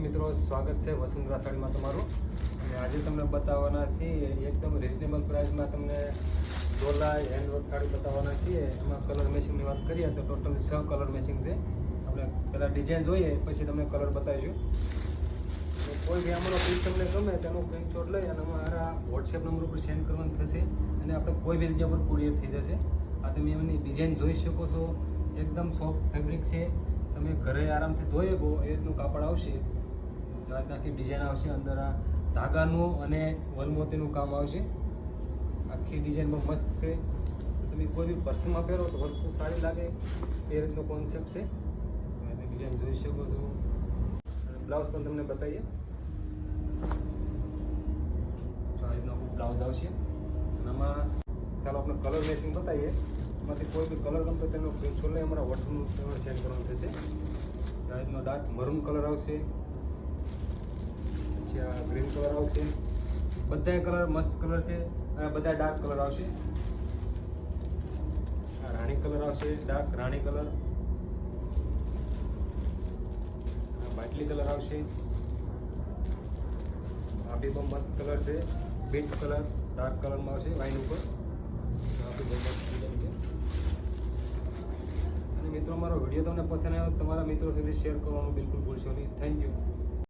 મિત્રો, સ્વાગત છે વસુંધરા સાડીમાં તમારું. અને આજે તમને બતાવવાના છીએ એકદમ રિઝનેબલ પ્રાઇસમાં તમને ડોલા હેન્ડવર્ક સાડી બતાવવાના છીએ. એમાં કલર મેચિંગની વાત કરીએ તો ટોટલ છ કલર મેચિંગ છે. આપણે પહેલાં ડિઝાઇન જોઈએ, પછી તમને કલર બતાવીશું. કોઈ બી અમારો પીસ તમને ગમે તેનો સ્ક્રીનશોટ લઈ અને અમારા વોટ્સએપ નંબર ઉપર સેન્ડ કરવાનું થશે અને આપણે કોઈ બી જગ્યા પર કુરિયર થઈ જશે. આ તમે એમની ડિઝાઇન જોઈ શકો છો. એકદમ સોફ્ટ ફેબ્રિક છે. તમે ઘરે આરામથી ધોઈ શકો, એ રીતનું કાપડ આવશે. આ આખી ડિઝાઇન આવશે, અંદર આ ધાગાનું અને વનમોતીનું કામ આવશે. આખી ડિઝાઇનમાં મસ્ત છે. તમે કોઈ બી પર્સમાં પહેરો તો વસ્તુ સારી લાગે. એ રીતનો કોન્સેપ્ટ છે. તમે ડિઝાઇન જોઈ શકો છો. અને બ્લાઉઝ પણ તમને બતાવીએ. આ રીતનો બ્લાઉઝ આવશે. અને આમાં ચાલો આપણે કલર મેચિંગ બતાવીએ. એમાંથી કોઈ બી કલર ગમતો તેનો લઈ અમારા વોટ્સઅપ સેન્ડ કરવાનું થશે આ રીતનો ડાર્ક મરૂન કલર આવશે. પછી આ ગ્રીન કલર આવશે. બધા કલર મસ્ત કલર છે. અને બધા ડાર્ક કલર આવશે. આ રાણી કલર આવશે ડાર્ક રાણી કલર આ બાટલી કલર આવશે. આ બી બહુ મસ્ત કલર છે. બીટ કલર ડાર્ક કલરમાં આવશે વાઇન ઉપર. અને મિત્રો, મારો વીડિયો તમને પસંદ આવ્યો તમારા મિત્રો સુધી શેર કરવાનું બિલકુલ ભૂલશો નહીં. Thank you